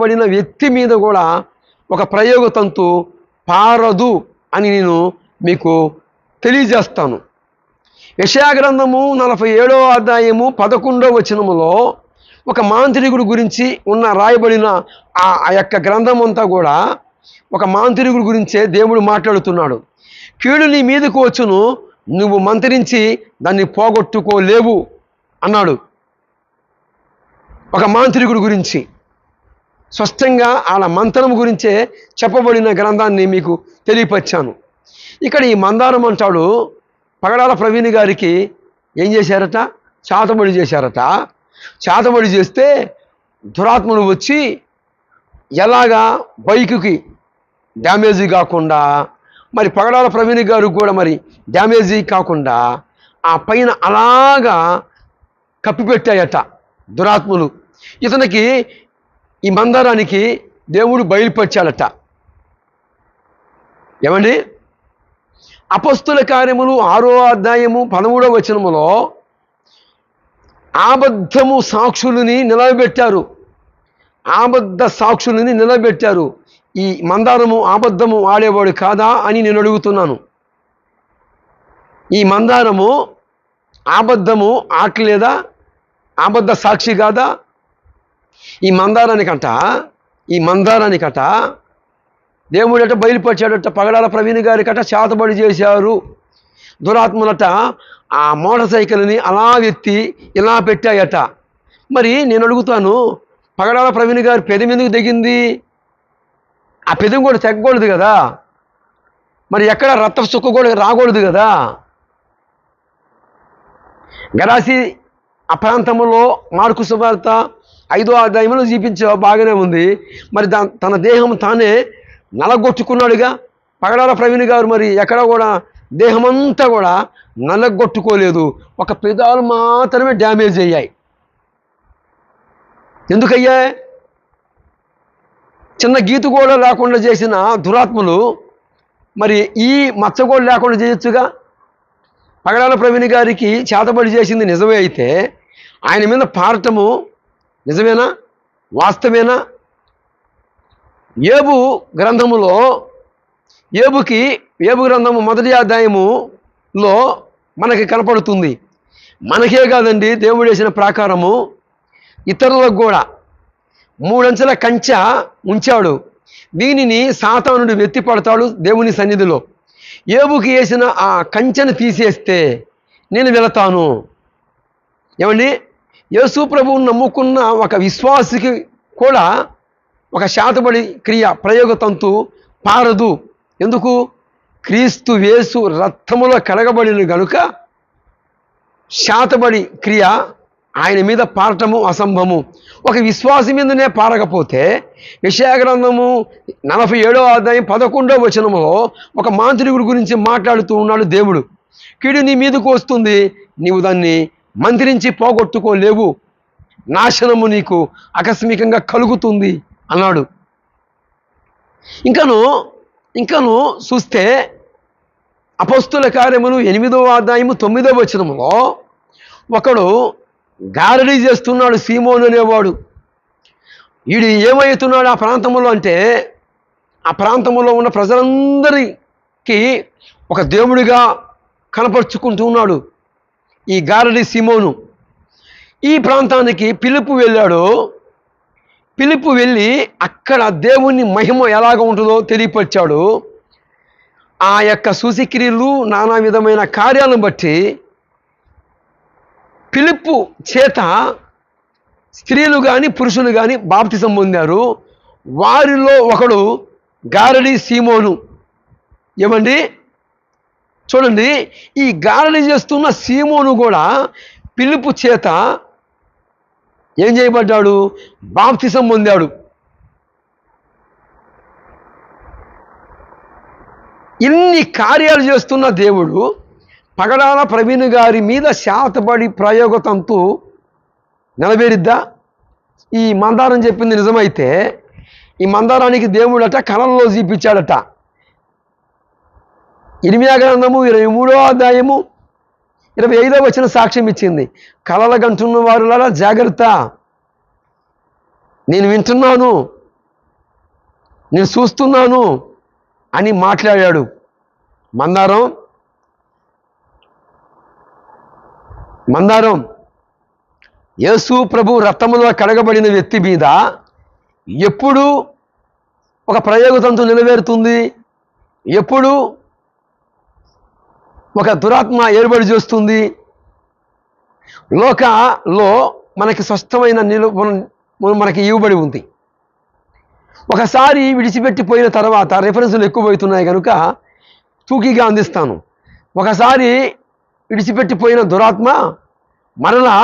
పడిన వ్యక్తి మీద కూడా ఒక ప్రయోగ తంతు పారదు అని నేను మీకు తెలియజేస్తాను. యశాగ్రంథము గ్రంథము నలభై ఏడవ అధ్యాయము పదకొండవ వచనములో ఒక మాంత్రికుడు గురించి ఉన్న రాయబడిన ఆ ఆ యొక్క గ్రంథం అంతా కూడా ఒక మాంత్రికుడి గురించే దేవుడు మాట్లాడుతున్నాడు. కీడు నీ మీదకు వచ్చును నువ్వు మంత్రించి దాన్ని పోగొట్టుకోలేవు అన్నాడు. ఒక మాంత్రికుడి గురించి. స్పష్టంగా వాళ్ళ మంత్రం గురించే చెప్పబడిన గ్రంథాన్ని మీకు తెలియపరిచాను. ఇక్కడ ఈ మందారం అంటాడు పగడాల ప్రవీణ్ గారికి ఏం చేశారట? చాతబడి చేశారట. చాతబడి చేస్తే దురాత్మను వచ్చి ఎలాగా బైకుకి డ్యామేజీ కాకుండా మరి పగడాల ప్రవీణ్ గారు కూడా మరి డ్యామేజీ కాకుండా ఆ పైన అలాగా కప్పిపెట్టాయట దురాత్మలు. ఇతనికి ఈ మందారానికి దేవుడు బయలుపరిచాడట. ఏమండి? అపస్తుల కార్యములు ఆరో అధ్యాయము పదమూడవ వచనములో ఆబద్ధము సాక్షులని నిలబెట్టారు. ఆబద్ధ సాక్షులని నిలబెట్టారు. ఈ మందారము ఆబద్ధము ఆడేవాడు కాదా అని నేను అడుగుతున్నాను. ఈ మందారము ఆబద్ధము ఆటలేదా ఆబద్ధ సాక్షి కాదా? ఈ మందారానికంట ఈ మందారానికట దేవుడట బయలుపరిచాడట పగడాల ప్రవీణ్ గారికట చేతబడి చేశారు. దురాత్మలట ఆ మోటార్ సైకిల్ని అలా ఎత్తి ఇలా పెట్టాయట. మరి నేను అడుగుతాను పగడాల ప్రవీణ్ గారి పెదం ఎందుకు దిగింది ఆ పెదం కూడా తగ్గకూడదు కదా. మరి ఎక్కడ రక్త చుక్క కూడా రాకూడదు కదా. గరాసి ఆ ప్రాంతంలో మార్కు సువార్త ఐదో అధ్యాయంలో చూపించే బాగానే ఉంది. మరి దా తన దేహం తానే నలగొట్టుకున్నాడుగా. పగడాల ప్రవీణ్ గారు మరి ఎక్కడ కూడా దేహమంతా కూడా నలగొట్టుకోలేదు. ఒక పెదాలు మాత్రమే డ్యామేజ్ అయ్యాయి. ఎందుకయ్యా? చిన్న గీత కూడా లేకుండా చేసిన దురాత్మలు మరి ఈ మచ్చ కూడా లేకుండా చేయొచ్చుగా? పగడాల ప్రవీణ్ గారికి చేతబడి చేసింది నిజమే అయితే ఆయన మీద పారటము నిజమేనా? వాస్తవేనా ఏబు గ్రంథములో ఏబుకి ఏబు గ్రంథము మొదటి అధ్యాయములో మనకి కనపడుతుంది. మనకే కాదండి దేవుడు వేసిన ప్రాకారము. ఇతరులకు కూడా. మూడంచెల కంచె ఉంచాడు. దీనిని సాతానుడు వెత్తిపడతాడు దేవుని సన్నిధిలో. ఏబుకి వేసిన ఆ కంచెను తీసేస్తే నేను వెళతాను. ఏమండి? యేసు ప్రభువును నమ్ముకున్న ఒక విశ్వాసికి కూడా ఒక శాతబడి క్రియ ప్రయోగ తంతు పారదు. ఎందుకు? క్రీస్తు వేసు రక్తములో కడగబడిన గనుక శాతబడి క్రియ ఆయన మీద పారటము అసంభవము. ఒక విశ్వాసి మీదనే పారకపోతే విషయాగ్రంథము నలభై ఏడో అధ్యాయం పదకొండో వచనములో ఒక మాంత్రికుడి గురించి మాట్లాడుతూ ఉన్నాడు దేవుడు. కీడు నీ మీదకు వస్తుంది నీవు దాన్ని మందిరించి పోగొట్టుకోలేవు. నాశనము నీకు ఆకస్మికంగా కలుగుతుంది అన్నాడు. ఇంకను ఇంకను చూస్తే అపస్తుల కార్యములు ఎనిమిదవ అధ్యాయము తొమ్మిదవ వచనములో ఒకడు గారడీ చేస్తున్నాడు సీమోను అనేవాడు. వీడు ఏమవుతున్నాడు ఆ ప్రాంతంలో అంటే ఆ ప్రాంతంలో ఉన్న ప్రజలందరికీ ఒక దేవుడిగా కనపరుచుకుంటున్నాడు ఈ గారడి సీమోను. ఈ ప్రాంతానికి పిలుపు వెళ్ళాడు. పిలుపు వెళ్ళి అక్కడ దేవుని మహిమ ఎలాగ ఉంటుందో తెలియపరిచాడు. ఆ యొక్క సూచిక్రియలు నానా విధమైన కార్యాలను బట్టి పిలుపు చేత స్త్రీలు కానీ పురుషులు కానీ బాప్తిసం పొందారు. వారిలో ఒకడు గారడి సీమోను. ఏమండి? చూడండి ఈ గారడి చేస్తున్న సీమోను కూడా పిలుపు చేత ఏం చేయబడ్డాడు? బాప్తిసం పొందాడు. ఇన్ని కార్యాలు చేస్తున్న దేవుడు పగడాల ప్రవీణ్ గారి మీద శాతపడి ప్రయోగతంతు నెలవేరిద్దా? ఈ మందారం చెప్పింది నిజమైతే ఈ మందారానికి దేవుడట కళల్లో చూపించాడట. ఇరిమియా గ్రంథము ఇరవై మూడో అధ్యాయము ఇరవై ఐదో వచ్చిన సాక్ష్యం ఇచ్చింది. కలల గంటున్న వారులా జాగ్రత్త. నేను వింటున్నాను. నేను చూస్తున్నాను అని మాట్లాడాడు. మందారం. మందారం. యేసు ప్రభు రక్తములో కడగబడిన వ్యక్తి మీద ఎప్పుడు ఒక ప్రయోగతంతు నెరవేరుతుంది? ఎప్పుడు ఒక దురాత్మ ఏర్పడి చేస్తుంది. లోకలో మనకి స్పష్టమైన నిలు మనకి ఇవ్వబడి ఉంది. ఒకసారి విడిచిపెట్టిపోయిన తర్వాత రెఫరెన్సులు ఎక్కువ అవుతున్నాయి కనుక తూకీగా అందిస్తాను. ఒకసారి విడిచిపెట్టిపోయిన దురాత్మ మరలా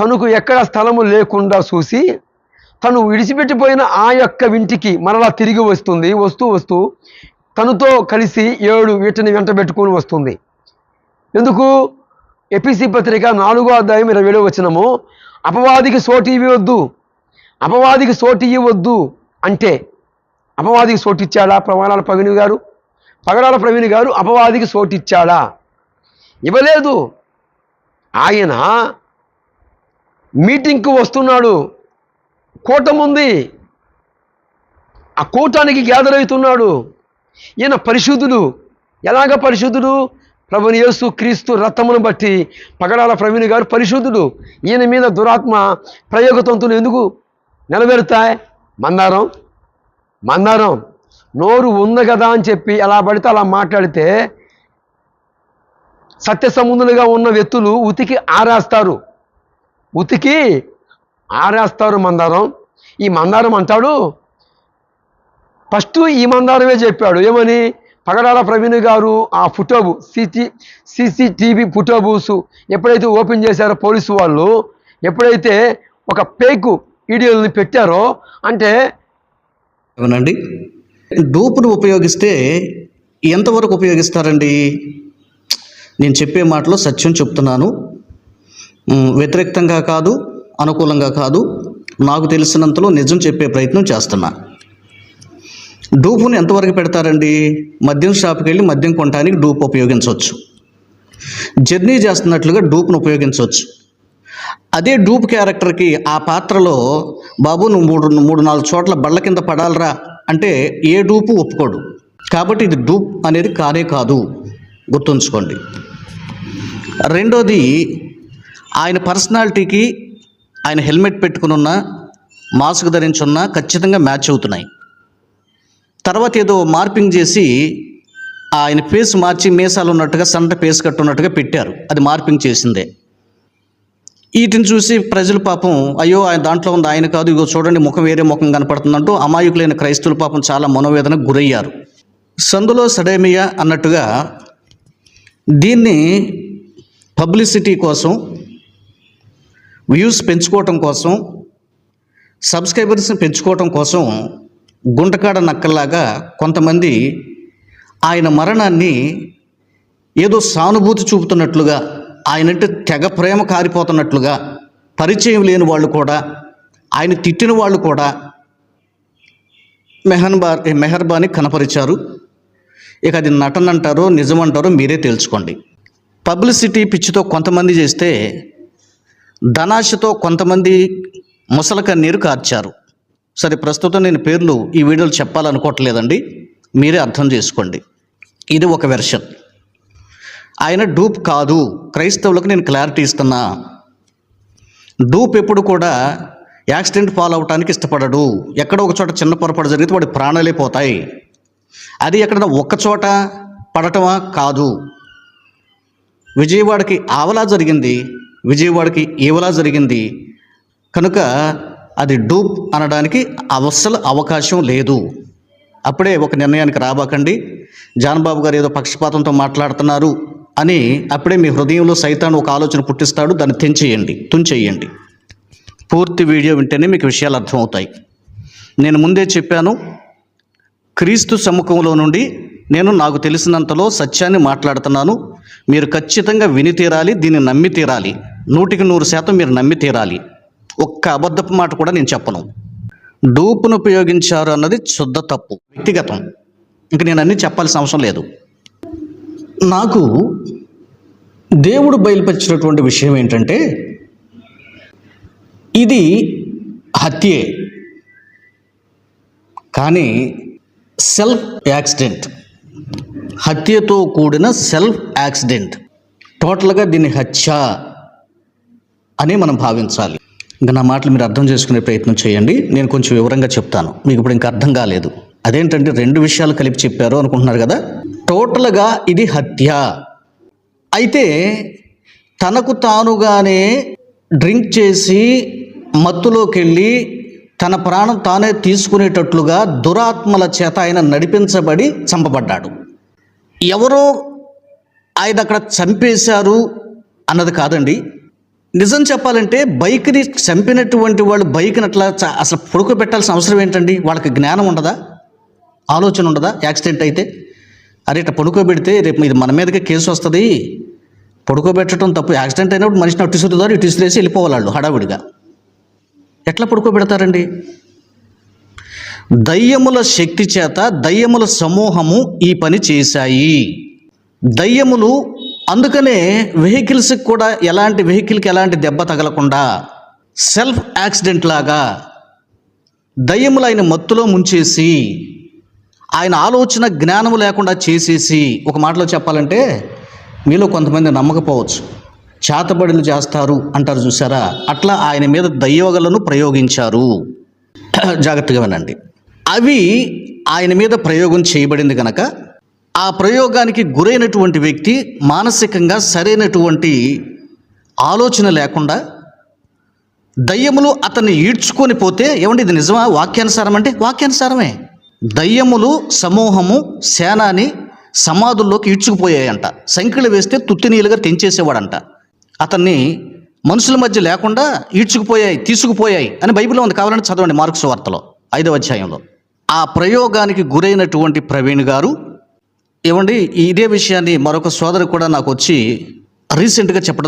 తనకు ఎక్కడ స్థలము లేకుండా చూసి తను విడిచిపెట్టిపోయిన ఆ యొక్క ఇంటికి మరలా తిరిగి వస్తుంది వస్తూ వస్తూ తనతో కలిసి ఏడు వీటిని వెంట పెట్టుకొని వస్తుంది. ఎందుకు? ఎపిసి పత్రిక నాలుగో అధ్యాయం ఇరవై ఏడో వచ్చినము అపవాదికి సోటి ఇవ్వద్దు అపవాదికి సోటి ఇవ్వద్దు అంటే అపవాదికి సోటిచ్చాడా ప్రమాణాల ప్రవీణ్ గారు పగడాల ప్రవీణ్ గారు అపవాదికి సోటిచ్చాడా ఇవ్వలేదు. ఆయన మీటింగ్కు వస్తున్నాడు. కూటం ఉంది. ఆ కూటానికి గ్యాదర్ అవుతున్నాడు. ఈయన పరిశుద్ధుడు. ఎలాగ పరిశుద్ధుడు? ప్రభుని యేసు క్రీస్తు రథమును బట్టి పగడాల ప్రవీణ్ గారు పరిశుద్ధుడు. ఈయన మీద దురాత్మ ప్రయోగతంతులు ఎందుకు నిలబెడతాయి మందారం మందారం. నోరు ఉంది కదా అని చెప్పి ఎలా పడితే అలా మాట్లాడితే సత్య సత్యసముద్రులుగా ఉన్న వ్యక్తులు ఉతికి ఆరేస్తారు. ఉతికి ఆరేస్తారు మందారం. ఈ మందారం అంటాడు ఫస్ట్ ఈ మందారమే చెప్పాడు. ఏమని? పగడాల ప్రవీణ్ గారు ఆ ఫుటోబు సిసి సీసీటీవీ ఫుటోబూస్ ఎప్పుడైతే ఓపెన్ చేశారో పోలీసు వాళ్ళు ఎప్పుడైతే ఒక పేకు వీడియోని పెట్టారో అంటే అవునండి డూపును ఉపయోగిస్తే ఎంతవరకు ఉపయోగిస్తారండి? నేను చెప్పే మాటలో సత్యం చెప్తున్నాను. మ్, వ్యతిరేక్తంగా కాదు అనుకూలంగా కాదు. నాకు తెలిసినంతలో నిజం చెప్పే ప్రయత్నం చేస్తున్నా. డూపును ఎంతవరకు పెడతారండి? మద్యం షాప్కి వెళ్ళి మద్యం కొనడానికి డూప్ ఉపయోగించవచ్చు. జర్నీ చేస్తున్నట్లుగా డూప్ను ఉపయోగించవచ్చు. అదే డూప్ క్యారెక్టర్కి ఆ పాత్రలో బాబు నువ్వు మూడు మూడు నాలుగు చోట్ల బళ్ళ కింద పడాలరా అంటే ఏ డూపు ఒప్పుకోడు. కాబట్టి ఇది డూప్ అనేది కానే కాదు. గుర్తుంచుకోండి. రెండోది ఆయన పర్సనాలిటీకి ఆయన హెల్మెట్ పెట్టుకునున్న మాస్క్ ధరించున్నా ఖచ్చితంగా మ్యాచ్ అవుతున్నాయి. తర్వాత ఏదో మార్పింగ్ చేసి ఆయన ఫేస్ మార్చి మీసాలు ఉన్నట్టుగా సంట ఫేస్ కట్టు ఉన్నట్టుగా పెట్టారు. అది మార్పింగ్ చేసిందే. వీటిని చూసి ప్రజలు పాపం అయ్యో ఆయన దాంట్లో ఉంది ఆయన కాదు ఇగో చూడండి ముఖం వేరే ముఖం కనపడుతుందంటూ అమాయకులైన క్రైస్తవులు పాపం చాలా మనోవేదనకు గురయ్యారు. సందులో సడేమియా అన్నట్టుగా దీన్ని పబ్లిసిటీ కోసం వ్యూస్ పెంచుకోవటం కోసం సబ్స్క్రైబర్స్ని పెంచుకోవటం కోసం గుంటకాడ నక్కల్లాగా కొంతమంది ఆయన మరణాన్ని ఏదో సానుభూతి చూపుతున్నట్లుగా ఆయనంటే తెగ ప్రేమ కారిపోతున్నట్లుగా పరిచయం లేని వాళ్ళు కూడా ఆయన తిట్టిన వాళ్ళు కూడా మెహన్బార్ మెహర్బాని కనపరిచారు. ఇక అది నటన అంటారో నిజమంటారో మీరే తెలుసుకోండి. పబ్లిసిటీ పిచ్చితో కొంతమంది చేస్తే ధనాశతో కొంతమంది ముసలక కన్నీరు కార్చారు. సరే ప్రస్తుతం నేను పేర్లు ఈ వీడియోలు చెప్పాలనుకోవట్లేదండి. మీరే అర్థం చేసుకోండి. ఇది ఒక వెర్షన్. ఆయన డూప్ కాదు. క్రైస్తవులకు నేను క్లారిటీ ఇస్తున్నా. డూప్ ఎప్పుడు కూడా యాక్సిడెంట్ ఫాల్ అవటానికి ఇష్టపడడు. ఎక్కడో ఒక చోట చిన్న పొరపాటు జరిగితే వాడి ప్రాణాలే పోతాయి. అది ఎక్కడైనా ఒక్క చోట పడటమా? కాదు. విజయవాడకి ఆవలా జరిగింది. విజయవాడకి ఈవలా జరిగింది? కనుక అది డూప్ అనడానికి అవసలు అవకాశం లేదు. అప్పుడే ఒక నిర్ణయానికి రాబాకండి. జాన్బాబు గారు ఏదో పక్షపాతంతో మాట్లాడుతున్నారు అని అప్పుడే మీ హృదయంలో సైతాన్ ఒక ఆలోచన పుట్టిస్తాడు. దాన్ని తెంచేయండి తుంచేయండి. పూర్తి వీడియో వింటేనే మీకు విషయాలు అర్థమవుతాయి. నేను ముందే చెప్పాను క్రీస్తు సముఖంలో నుండి నేను నాకు తెలిసినంతలో సత్యాన్ని మాట్లాడుతున్నాను. మీరు ఖచ్చితంగా విని తీరాలి దీన్ని నమ్మి తీరాలి. నూటికి నూరు శాతం మీరు నమ్మి తీరాలి. ఒక్క అబద్ధపు మాట కూడా నేను చెప్పను. డూపును ఉపయోగించారు అన్నది శుద్ధ తప్పు వ్యక్తిగతం. ఇంక నేను అన్నీ చెప్పాల్సిన అవసరం లేదు. నాకు దేవుడు బయలుపరిచినటువంటి విషయం ఏంటంటే ఇది హత్యే. కానీ సెల్ఫ్ యాక్సిడెంట్ హత్యతో కూడిన సెల్ఫ్ యాక్సిడెంట్ టోటల్గా దీన్ని హత్య అని మనం భావించాలి. ఇంకా నా మాటలు మీరు అర్థం చేసుకునే ప్రయత్నం చేయండి. నేను కొంచెం వివరంగా చెప్తాను. మీకు ఇప్పుడు ఇంకా అర్థం కాలేదు. అదేంటంటే రెండు విషయాలు కలిపి చెప్పారు అనుకుంటున్నారు కదా? టోటల్గా ఇది హత్య. అయితే తనకు తానుగానే డ్రింక్ చేసి మత్తులోకి వెళ్ళి తన ప్రాణం తానే తీసుకునేటట్లుగా దురాత్మల చేత ఆయన నడిపించబడి చంపబడ్డాడు. ఎవరో ఆయన అక్కడ చంపేశారు అన్నది కాదండి. నిజం చెప్పాలంటే బైక్ని చంపినటువంటి వాళ్ళు బైక్ని అట్లా అసలు అసలు పడుకోబెట్టాల్సిన అవసరం ఏంటండి? వాళ్ళకి జ్ఞానం ఉండదా? ఆలోచన ఉండదా? యాక్సిడెంట్ అయితే? అరే ఇట్లా పడుకోబెడితే రేపు ఇది మన మీదకే కేసు వస్తుంది. పడుకోబెట్టడం తప్పు. యాక్సిడెంట్ అయినప్పుడు మనిషిని అటు ఇసురుదారు ఇటు ఇసురేసి వెళ్ళిపోవాలి వాళ్ళు హడావిడిగా. ఎట్లా పడుకోబెడతారండి దయ్యముల శక్తి చేత దయ్యముల సమూహము ఈ పని చేశాయి. దయ్యములు అందుకనే వెహికల్స్కి కూడా ఎలాంటి వెహికల్కి ఎలాంటి దెబ్బ తగలకుండా సెల్ఫ్ యాక్సిడెంట్ లాగా దయ్యములు ఆయన మత్తులో ముంచేసి ఆయన ఆలోచన జ్ఞానము లేకుండా చేసేసి ఒక మాటలో చెప్పాలంటే మీలో కొంతమంది నమ్మకపోవచ్చు. చేతబడులు చేస్తారు అంటారు చూసారా? అట్లా ఆయన మీద దయ్యోగలను ప్రయోగించారు. జాగ్రత్తగా వినండి. అవి ఆయన మీద ప్రయోగం చేయబడింది కనుక ఆ ప్రయోగానికి గురైనటువంటి వ్యక్తి మానసికంగా సరైనటువంటి ఆలోచన లేకుండా దయ్యములు అతన్ని ఈడ్చుకొని పోతే ఏమండి ఇది నిజమా? వాక్యానుసారం అంటే వాక్యానుసారమే. దయ్యములు సమూహము సేనాని సమాధుల్లోకి ఈడ్చుకుపోయాయంట. సంఖ్యలు వేస్తే తుత్తినీలుగా తెంచేసేవాడంట. అతన్ని మనుషుల మధ్య లేకుండా ఈడ్చుకుపోయాయి తీసుకుపోయాయి అని బైబిల్లో ఉంది. కావాలంటే చదవండి మార్క్స్ వార్తలో ఐదవ అధ్యాయంలో. ఆ ప్రయోగానికి గురైనటువంటి ప్రవీణ్ గారు ఏమండి ఇదే విషయాన్ని మరొక సోదరు కూడా నాకు వచ్చి రీసెంట్గా చెప్పడం